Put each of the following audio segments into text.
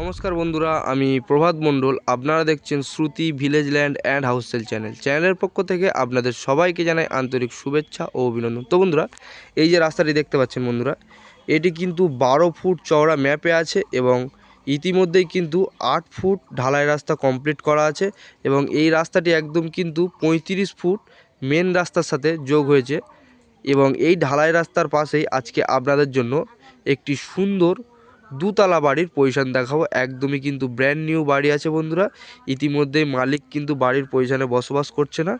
নমস্কার বন্ধুরা, আমি প্রভাত মণ্ডল। আপনারা দেখছেন শ্রুতি ভিলেজ ল্যান্ড অ্যান্ড হাউসেল চ্যানেল। চ্যানেলের পক্ষ থেকে আপনাদের সবাইকে জানাই আন্তরিক শুভেচ্ছা ও অভিনন্দন। তো বন্ধুরা, এই যে রাস্তাটি দেখতে পাচ্ছেন বন্ধুরা, এটি কিন্তু বারো ফুট চওড়া ম্যাপে আছে এবং ইতিমধ্যেই কিন্তু আট ফুট ঢালাই রাস্তা কমপ্লিট করা আছে এবং এই রাস্তাটি একদম কিন্তু পঁয়ত্রিশ ফুট মেন রাস্তার সাথে যোগ হয়েছে এবং এই ঢালাই রাস্তার পাশেই আজকে আপনাদের জন্য একটি সুন্দর দুতলা বাড়ির পজিশন দেখাবো। একদমই কিন্তু ব্র্যান্ড নিউ বাড়ি আছে বন্ধুরা। ইতিমধ্যেই মালিক কিন্তু বাড়ির পজিশনে বসবাস করছে না।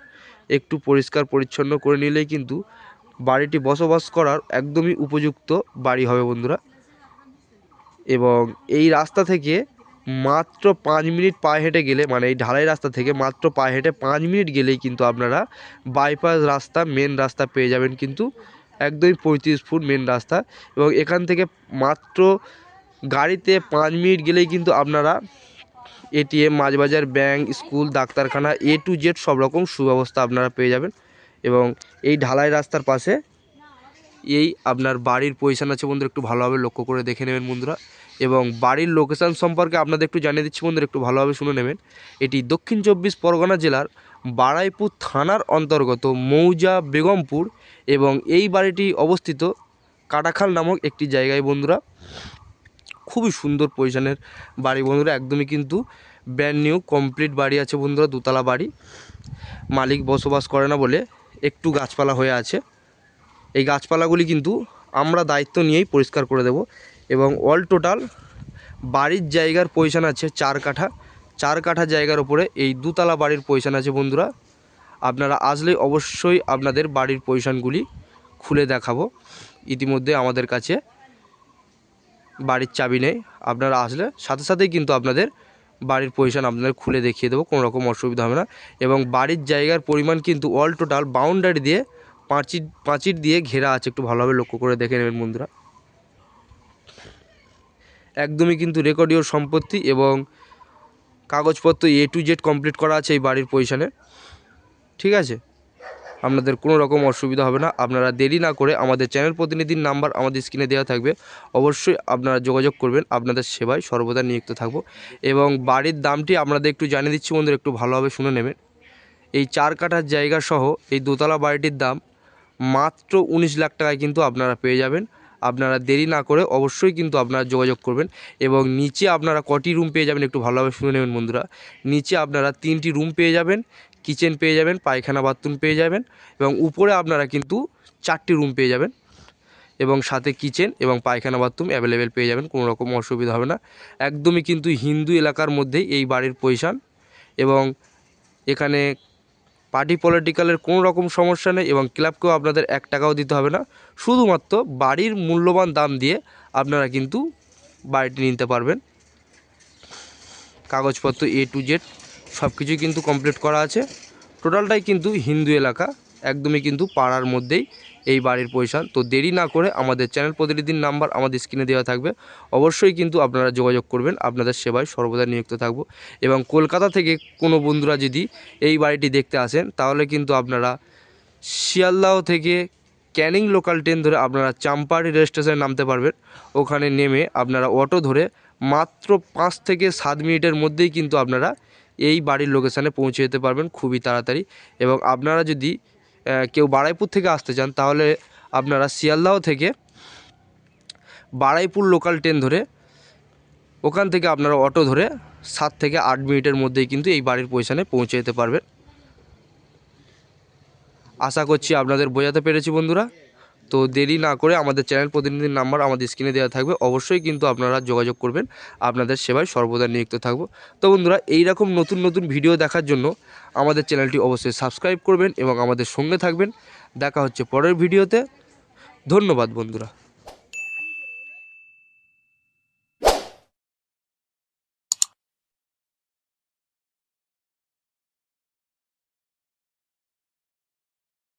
একটু পরিষ্কার পরিচ্ছন্ন করে নিলেই কিন্তু বাড়িটি বসবাস করার একদমই উপযুক্ত বাড়ি হবে বন্ধুরা। এবং এই রাস্তা থেকে মাত্র পাঁচ মিনিট পায়ে হেঁটে গেলে মানে এই ঢালাই রাস্তা থেকে মাত্র পায়ে হেঁটে পাঁচ মিনিট গেলেই কিন্তু আপনারা বাইপাস রাস্তা মেন রাস্তা পেয়ে যাবেন কিন্তু। একদমই পঁয়ত্রিশ ফুট মেন রাস্তা। এবং এখান থেকে মাত্র গাড়িতে পাঁচ মিনিট গেলেই কিন্তু আপনারা এটিএম মাছবাজার, ব্যাংক, স্কুল, ডাক্তারখানা এ টু জেড সব রকম সুব্যবস্থা আপনারা পেয়ে যাবেন। এবং এই ঢালাই রাস্তার পাশে এই আপনার বাড়ির পজিশন আছে বন্ধুরা, একটু ভালোভাবে লক্ষ্য করে দেখে নেবেন বন্ধুরা। এবং বাড়ির লোকেশান সম্পর্কে আপনাদের একটু জানিয়ে দিচ্ছি বন্ধুরা, একটু ভালোভাবে শুনে নেবেন। এটি দক্ষিণ চব্বিশ পরগনা জেলার বারাইপুর থানার অন্তর্গত মৌজা, বেগমপুর এবং এই বাড়িটি অবস্থিত কাটাখাল নামক একটি জায়গায় বন্ধুরা। খুবই সুন্দর পজিশনের বাড়ি বন্ধুরা, একদমই কিন্তু ব্র্যান্ড নিউ কমপ্লিট বাড়ি আছে বন্ধুরা, দুতলা বাড়ি। মালিক বসবাস করে না বলে একটু গাছপালা হয়ে আছে। এই গাছপালাগুলি কিন্তু আমরা দায়িত্ব নিয়েই পরিষ্কার করে দেব এবং অল টোটাল বাড়ির জায়গার পজিশন আছে চার কাঠা। চার কাঠা জায়গার উপরে এই দুতলা বাড়ির পজিশন আছে বন্ধুরা। আপনারা আসলে অবশ্যই আপনাদের বাড়ির পজিশনগুলি খুলে দেখাবো। ইতিমধ্যে আমাদের কাছে বাড়ির চাবি নেই। আপনারা আসলে সাথে সাথেই কিন্তু আপনাদের বাড়ির পজিশন আপনাদের খুলে দেখিয়ে দেবো, কোনো রকম অসুবিধা হবে না। এবং বাড়ির জায়গার পরিমাণ কিন্তু অল টোটাল বাউন্ডারি দিয়ে পাঁচির পাঁচির দিয়ে ঘেরা আছে, একটু ভালোভাবে লক্ষ্য করে দেখে নেবেন বন্ধুরা। একদমই কিন্তু রেকর্ডীয় সম্পত্তি এবং কাগজপত্র এ টু জেড কমপ্লিট করা আছে এই বাড়ির পজিশনে ঠিক আছে? আপনাদের কোনো রকম অসুবিধা হবে না। আপনারা দেরি না করে আমাদের চ্যানেল প্রতিনিধির নাম্বার আমাদের স্ক্রিনে দেওয়া থাকবে। অবশ্যই আপনারা যোগাযোগ করবেন। আপনাদের সেবায় সর্বদা নিযুক্ত থাকব। এবং বাড়ির দামটি আপনাদের একটু জানিয়ে দিচ্ছি বন্ধুরা, একটু ভালোভাবে শুনে নেবেন। এই চার কাঠার জায়গা সহ এই দোতলা বাড়িটির দাম মাত্র উনিশ লাখ টাকায় কিন্তু আপনারা পেয়ে যাবেন। আপনারা দেরি না করে অবশ্যই কিন্তু আপনারা যোগাযোগ করবেন। এবং নিচে আপনারা কটি রুম পেয়ে যাবেন একটু ভালোভাবে শুনে নেবেন বন্ধুরা। নিচে আপনারা তিনটি রুম পেয়ে যাবেন। কিচেন পেয়ে যাবেন, পায়খানা, বাথরুম পেয়ে যাবেন এবং উপরে আপনারা কিন্তু চারটি রুম পেয়ে যাবেন এবং সাথে কিচেন এবং পায়খানা, বাথরুম অ্যাভেলেবেল পেয়ে যাবেন, কোনো রকম অসুবিধা হবে না। একদমই কিন্তু হিন্দু এলাকার মধ্যেই এই বাড়ির পজিশান এবং এখানে পার্টি পলিটিক্যালের কোনো রকম সমস্যা নেই এবং ক্লাবকেও আপনাদের এক টাকাও দিতে হবে না। শুধুমাত্র বাড়ির মূল্যবান দাম দিয়ে আপনারা কিন্তু বাড়িটি নিতে পারবেন। কাগজপত্র এ টু জেড সব কিছুই কিন্তু কমপ্লিট করা আছে। টোটালটাই কিন্তু হিন্দু এলাকা, একদমই কিন্তু পাড়ার মধ্যেই এই বাড়ির পজিশান। তো দেরি না করে আমাদের চ্যানেল প্রতিনিধির নাম্বার আমাদের স্ক্রিনে দেওয়া থাকবে। অবশ্যই কিন্তু আপনারা যোগাযোগ করবেন, আপনাদের সেবায় সর্বদা নিযুক্ত থাকব। এবং কলকাতা থেকে কোনো বন্ধুরা যদি এই বাড়িটি দেখতে আসেন, তাহলে কিন্তু আপনারা শিয়ালদাহ থেকে ক্যানিং লোকাল ট্রেন ধরে আপনারা চাম্পাড়ি রেল স্টেশনে নামতে পারবেন। ওখানে নেমে আপনারা অটো ধরে মাত্র পাঁচ থেকে সাত মিনিটের মধ্যেই কিন্তু আপনারা এই বাড়ির লোকেশানে পৌঁছে যেতে পারবেন খুবই তাড়াতাড়ি। এবং আপনারা যদি কেউ বারাইপুর থেকে আসতে চান, তাহলে আপনারা শিয়ালদাহ থেকে বারাইপুর লোকাল ট্রেন ধরে ওখান থেকে আপনারা অটো ধরে সাত থেকে আট মিনিটের মধ্যেই কিন্তু এই বাড়ির পজিশানে পৌঁছে যেতে পারবেন। আশা করছি আপনাদের বোঝাতে পেরেছি বন্ধুরা। তো দেরি না করে আমাদের চ্যানেল প্রতিনিধির নাম্বার আমাদের স্ক্রিনে দেওয়া থাকবে। অবশ্যই কিন্তু আপনারা যোগাযোগ করবেন। আপনাদের সেবায় সর্বদা নিযুক্ত থাকব। তো বন্ধুরা, এইরকম নতুন নতুন ভিডিও দেখার জন্য আমাদের চ্যানেলটি অবশ্যই সাবস্ক্রাইব করবেন এবং আমাদের সঙ্গে থাকবেন। দেখা হচ্ছে পরের ভিডিওতে। ধন্যবাদ বন্ধুরা।